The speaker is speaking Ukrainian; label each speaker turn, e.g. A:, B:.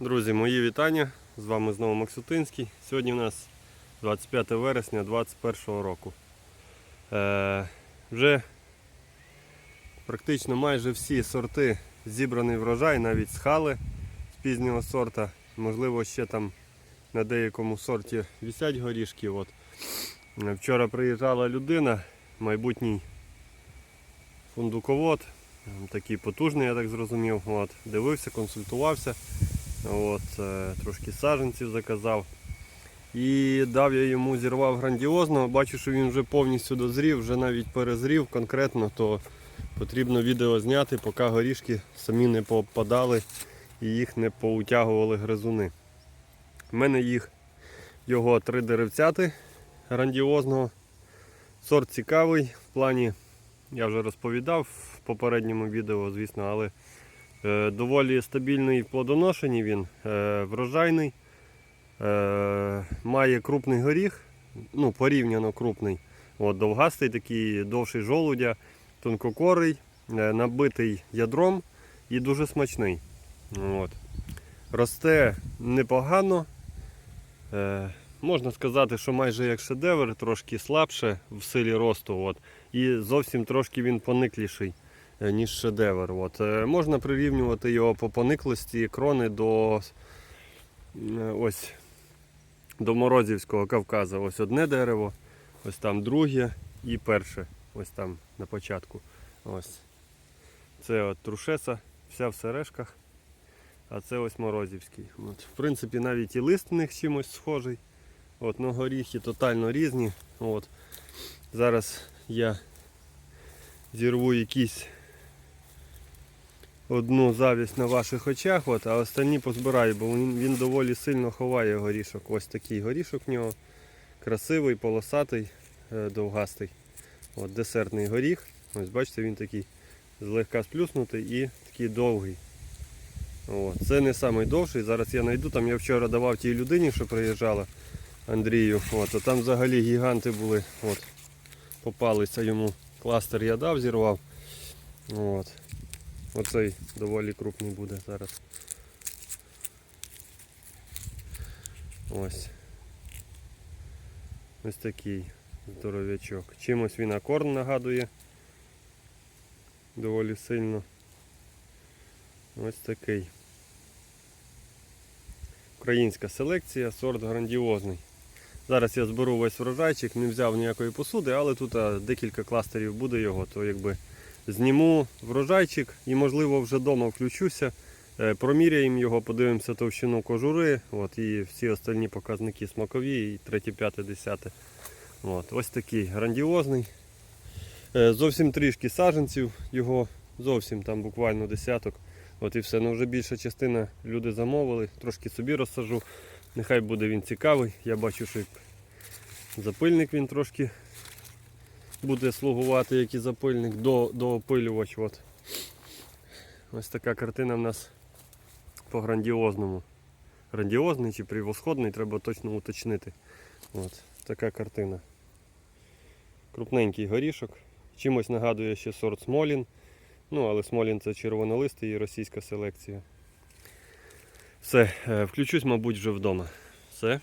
A: Друзі, мої вітання. З вами знову Максутинський. Сьогодні у нас 25 вересня 2021 року. Е, вже практично майже всі сорти зібраний врожай, навіть схали з пізнього сорта. Можливо, ще там на деякому сорті висять горішки. От. Вчора приїжджала людина, майбутній фундуковод, такий потужний, я так зрозумів. От. Дивився, консультувався. От, е, трошки саджанців заказав. І дав я йому, зірвав грандіозно. Бачу, що він вже повністю дозрів, вже навіть перезрів конкретно, то потрібно відео зняти, поки горішки самі не попадали і їх не поутягували гризуни. У мене їх його три деревцяти грандіозного. Сорт цікавий в плані, я вже розповідав в попередньому відео, звісно, але Доволі стабільний в плодоношенні він, е, врожайний, е, має крупний горіх, ну, порівняно крупний. От, довгастий, такий довший жолудя, тонкокорий, е, набитий ядром і дуже смачний. От. Росте непогано. Е, можна сказати, що майже як шедевр, трошки слабше в силі росту. От. І зовсім трошки він поникліший е, ніж шедевр. От. Е, Можна прирівнювати його по пониклості крони до е, ось до Морозівського Кавказа. Ось одне дерево, ось там друге і перше, ось там на початку. Ось. Це от трушеса, вся в сережках. А це ось Морозівський. От. В принципі, навіть і лист в них чимось схожий. От, ну, горіхи тотально різні. От. Зараз я зірву якісь одну завість на ваших очах, от, а останні позбираю, бо він, він доволі сильно ховає горішок. Ось такий горішок в нього. Красивий, полосатий, е, довгастий. От, десертний горіх. Ось бачите, він такий злегка сплюснутий і такий довгий. От. Це не найдовший. Зараз я знайду. Там я вчора давав тій людині, що приїжджала Андрію. От, а там взагалі гіганти були. От. Попалися йому. Кластер я дав, зірвав. От. Оцей доволі крупний буде зараз. Ось. Ось такий здоров'ячок. Чимось він акорн нагадує. Доволі сильно. Ось такий. Українська селекція, сорт грандіозний. Зараз я зберу весь врожайчик, не взяв ніякої посуди, але тут декілька кластерів буде його, то якби зніму врожайчик і можливо вже вдома включуся. е, Проміряємо його, подивимося товщину кожури от, і всі остальні показники смакові, і 3, 5, 10. От, ось такий грандіозний. Е, Зовсім трішки саджанців його, зовсім там буквально десяток. От і все. Ну вже більша частина люди замовили, трошки собі розсажу. Нехай буде він цікавий. Я бачу, що запильник він трошки буде слугувати, як і запильник, до, доопилювач. От. Ось така картина в нас по грандіозному. Грандіозний чи превосходний, треба точно уточнити. От, така картина. Крупненький горішок. Чимось нагадує ще сорт Смолін. Ну, але Смолін це червонолистий і російська селекція. Все, е, включусь, мабуть, вже вдома. Все.